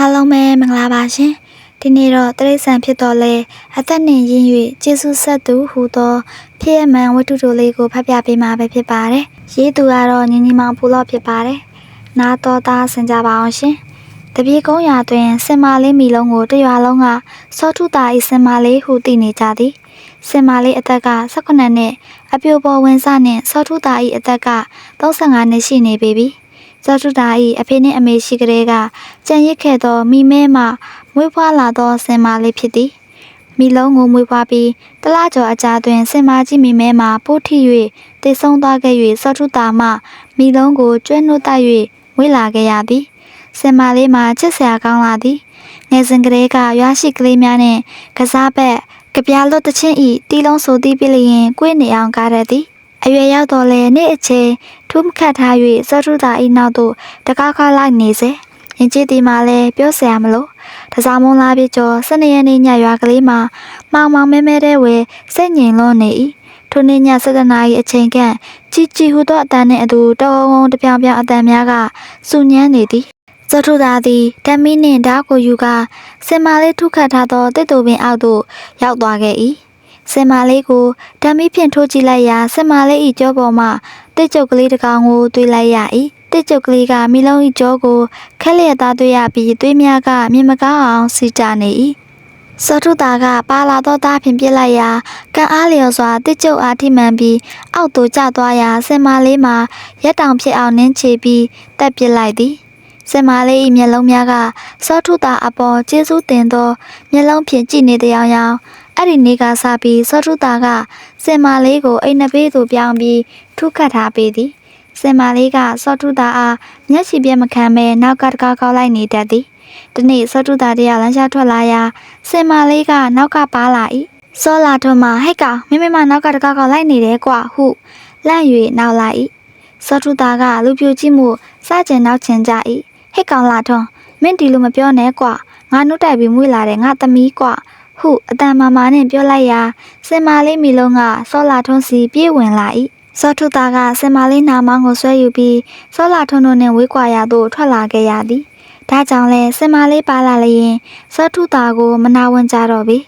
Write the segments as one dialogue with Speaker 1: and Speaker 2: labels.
Speaker 1: အားလုံးပဲမင်္ဂလာပါရှင်ဒီနေ့တော့တရိษံဖြစ်တော်လဲအသက်နှင့်ရင်း၍ကျေးဇူးဆက်သူဟူသောဖြစ်ရမှန်ဝတ္ထုတို့လေးကိုဖတ်ပြပေးမှာပဲဖြစ်ပါတယ်ရေးသူကတော့ညီညီမောင်ဖူလော့ဖြစ်ပါတယ်နာတော်သားဆင်ကြပါအောင်ရှင်တပြေကုန်းရွာတွင်စင်မာလေးမီလုံးကိုတရွာလုံးကစောထုတာဤစင်မာလေးဟုသိနေကြသည်စင်မာလေးအသက်က18နှစ်အပြိုပေါ်ဝင်စနှင့်စောထုတာဤအသက်က35နှစ်ရှိနေပေပြီ ဇောတုတာ၏အဖေနှင့်အမေရှိကလေးကကြံရစ်ခဲ့သောမိမဲမှမွေးဖွားလာသောစင်မာလေးဖြစ်သည်မိလုံးကိုမွေးဖွားပြီးတလကျော်အကြာတွင်စင်မာကြီးမိမဲမှပို့ထိ၍တည်ဆုံးသွားခဲ့၍ဇောတုတာမှမိလုံးကိုကျွဲ့နှုတ်တိုက်၍မွေးလာခဲ့ရသည်စင်မာလေးမှာချစ်စရာကောင်းလာသည်ငယ်စဉ်ကလေးကရွာရှိကလေးများနှင့်ကစားဘက်ကပြားလွတ်တချင်းဤတီလုံးဆိုသည်ပြလျင်ကိုယ်နေအောင်ကားရသည် အရွယ်ရောက်တော့လဲနေ့အချိန်ထူးမခတ်ထား၍စောထုတာဤနောက်သို့တကားကားလိုက်နေစေရင်ကျေးတီမှာလဲပြောစရာမလိုတစားမုံလာပြကျော်စနေရက်နေ့ညရွာကလေးမှာမောင်မောင်မဲမဲတဲ့ဝဲစိတ်ငြိမ်လွန်းနေ၏ထိုနေ့ည7နာရီအချိန်ကကြီးကြီးဟူသောအတန်နှင့်အတူတဝုံဝုံတပြောင်ပြောင်အတန်များကစူညမ်းနေသည်စောထုတာသည်တမီနှင့်ဓာတ်ကိုယူကစင်မာလေးထုခတ်ထားသောတစ်တူပင်အောက်သို့ရောက်သွားခဲ့၏ စင်မာလေးကိုဓာမီဖြင့်ထိုးကြည့်လိုက်ရာစင်မာလေး၏ကြောပေါ်မှတစ်ကျုပ်ကလေးတစ်ကောင်ကိုတွေ့လိုက်ရ၏တစ်ကျုပ်ကလေးကမိလုံး၏ကြောကိုခက်လျက်သားတွေ့ရပြီးသွေးများကမြင်မကောင်းအောင်စီကြနေ၏စောထုတာကပါလာသောသားဖြင့်ပြစ်လိုက်ရာကံအားလျော်စွာတစ်ကျုပ်အားထိမှန်ပြီးအောက်သို့ကျသွားရာစင်မာလေးမှာရက်တောင်ဖြစ်အောင်နင်းချပြီးတက်ပစ်လိုက်သည်စင်မာလေး၏မျက်လုံးများကစောထုတာအပေါ်ကျေးဇူးတင်သောမျက်လုံးဖြင့်ကြည့်နေတဲ့ရောင်ရောင် အဲ့ဒီနေ့ကစပြီးစောထုတာကစင်မာလေးကိုအိမ်နှစ်ဘေးသို့ပြောင်းပြီးထုခတ်ထားပေးသည်စင်မာလေးကစောထုတာအားမျက်ခြေပြက်မခံဘဲနောက်ကတကားကောက်လိုက်နေတတ်သည်ဒီနေ့စောထုတာတရလမ်းရှားထွက်လာရာစင်မာလေးကနောက်ကပါလာ၏စောလာထွန်းမှဟိတ်ကောင်မင်းမမနောက်ကတကားကောက်လိုက်နေတယ်ကွာဟုလန့်၍နောက်လာ၏စောထုတာကလူပြိုကြည့်မှုစကြင်နောက်ချင်ကြ၏ဟိတ်ကောင်လာထွန်းမင်းဒီလိုမပြောနဲ့ကွာငါနှုတ်တိုက်ပြီးမွေးလာတဲ့ငါသမီးကွာ ဟုအတန်မာမာနဲ့ပြောလိုက်ရာစင်မာလေးမီလုံးကစောလာထွန်းစီပြေးဝင်လာ၏စောထုသားကစင်မာလေးနာမောင်းကိုဆွဲယူပြီးစောလာထွန်းတို့နဲ့ဝေးကွာရသို့ထွက်လာခဲ့ရသည်ဒါကြောင့်လဲစင်မာလေးပါလာလျင်စောထုသားကိုမနာဝင်ကြတော့ပြီ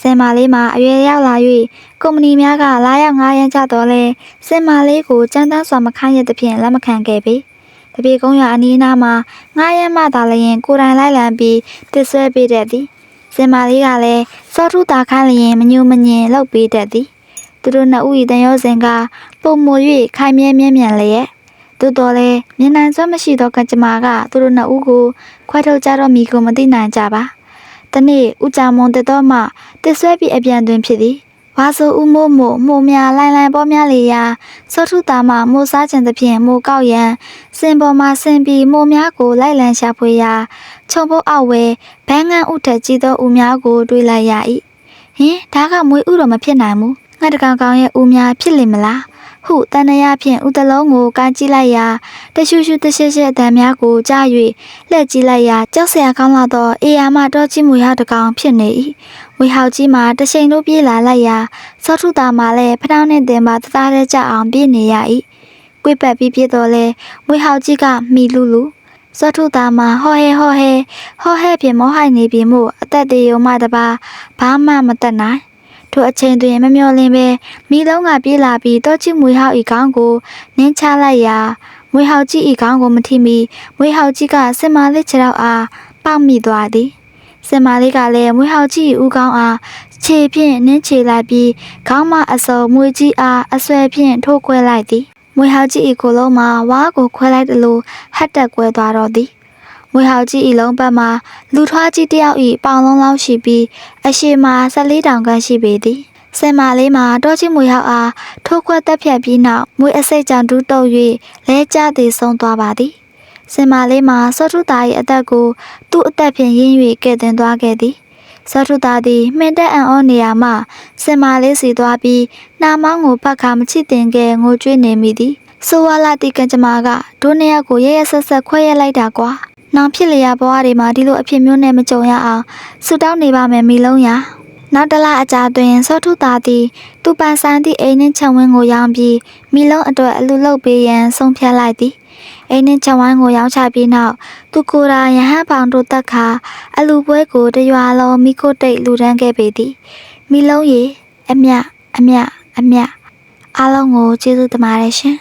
Speaker 1: စင်မာလေးမှာအရွယ်ရောက်လာ၍ကုမ္ပဏီများကလာရောက်ငားရမ်းကြတော့လဲစင်မာလေးကိုကြမ်းတမ်းစွာမခိုင်းရသဖြင့်လက်မခံခဲ့ပေတပြေကုန်းရအနီးနားမှာငားရမ်းမှသာလျင်ကိုယ်တိုင်လိုက်လံပြီးတစ်ဆွဲပေးတတ်သည် စင်မာလေးကလည်းစောထုတာခိုင်းလျင်မညူမညင်လောက်ပေးတတ်သည်သူတို့နှစ်ဦး၏တန်ရောစဉ်ကပုံမွ၍ခိုင်မြဲမြဲမြံလျက်သို့တော်လည်းမြင်နိုင်စွမ်းမရှိသောကံကြမ္မာကသူတို့နှစ်ဦးကိုခွဲထုတ်ကြတော့မီကိုမသိနိုင်ကြပါတနေ့ဦးကြမွန်တက်တော့မှတစ်ဆွဲပြီးအပြန်တွင်ဖြစ်သည် ဝါဆိုဦးမို့မို့မှုများလိုင်းလိုင်းပေါ်များလေရာစောထုတာမှမို့စားခြင်းသဖြင့်မို့ကောက်ရန်စင်ပေါ်မှဆင်ပြီးမို့များကိုလိုက်လံရှာဖွေရာခြုံပုတ်အောက်ဝဲဘန်းငန်းဥထက်ကြီးသောဦးများကိုတွေးလိုက်ရ၏ဟင်ဒါကမွေးဥတော်မဖြစ်နိုင်ဘူးငှက်တကောင်ကောင်ရဲ့ဦးများဖြစ်လိမ့်မလား ဟုတန်ရရဖြင့်ဦးတလုံးကိုကန်းကြည့်လိုက်ရာတရှူရှူတရှက်ရှက်အတန်များကိုကြား၍လှည့်ကြည့်လိုက်ရာကြောက်စရာကောင်းလာသောအေယာမတော်ကြီးမွေဟောက်တကောင်ဖြစ်နေ၏ဝေဟောက်ကြီးမှာတချိန်တို့ပြေးလာလိုက်ရာစောထုတာမှလည်းဖထောင်းနှင့်တင်ပါတသားတဲ့ကြအောင်ပြေးနေရ၏ကွေ့ပတ်ပြီးပြေးတော့လဲဝေဟောက်ကြီးကမိလူလူစောထုသားမှာဟောဟဲဟောဟဲဟောဟဲဖြင့်မောဟိုက်နေပြီမို့အသက်တရုံမှတပါဘာမှမတတ်နိုင် ထိုအချိန်တွင်မမျော်လင့်ပဲမိလုံးကပြေးလာပြီးတောချီမွေဟောက်ဤကောင်းကိုနင်းချလိုက်ရာမွေဟောက်ကြီးဤကောင်းကိုမထိမီမွေဟောက်ကြီးကစင်မာလေးခြေထောက်အားပေါက်မိသွားသည်စင်မာလေးကလည်းမွေဟောက်ကြီးဤဦးကောင်းအားခြေဖြင့်နင်းချလိုက်ပြီးခေါင်းမအစုံမွေကြီးအားအဆွဲဖြင့်ထိုးခွဲလိုက်သည်မွေဟောက်ကြီးဤကိုယ်လုံးမှာဝါးကိုခွဲလိုက်သလိုဟတ်တက်ကွဲသွားတော့သည် မွေဟောက်ကြီးဤလုံးပတ်မှာလူထွားကြီးတစ်ယောက်ဤပေါင်လုံးလောက်ရှိပြီးအရှိမှာ14တောင်ခန့်ရှိပေသည်စင်မာလေးမှာတောချီမွေဟောက်အားထိုးခွက်တက်ဖြတ်ပြီးနောက်မွေအစိတ်ကြောင့်ဒူးတုပ်၍လဲကျသည်ဆုံးသွားပါသည်စင်မာလေးမှာစောထုသား၏အသက်ကိုသူ့အသက်ဖြင့်ရင်း၍ကဲ့တင်သွားခဲ့သည်စောထုသားသည်မှင်တက်အံ့ဩနေရာမှစင်မာလေးစီသွားပြီးနှာမောင်းကိုဖတ်ခါမချစ်တင်ကဲငိုကြွေးနေမိသည်ဆိုဝါလာတီကံကြမ္မာကဒိုးနှစ်ယောက်ကိုရရဆက်ဆက်ခွဲရလိုက်တာကွာ နောင်ဖြစ်လျာဘဝတွေမှာဒီလိုအဖြစ်မျိုးနဲ့မကြုံရအောင်ဆုတောင်းနေပါမယ်မိလုံးရာနောက်တစ်လအကြာတွင်စောထုသားသည်သူပိုင်ဆိုင်သည့်အိမ်နှင့်ခြံဝင်းကိုရောင်းပြီးမိလုံးအတွက်အလူလုပ်ပေးရန်ဆုံးဖြတ်လိုက်သည်အိမ်နှင့်ခြံဝင်းကိုရောင်းချပြီးနောက်သူကိုယ်တိုင်ရဟန်းပေါင်တို့တက်ခါအလူပွဲကိုတရွာလုံးမိခိုတိတ်လူဒန်းခဲ့ပေသည်မိလုံးရေအမြအမြအမြအားလုံးကိုကျေးဇူးတင်ပါတယ်ရှင်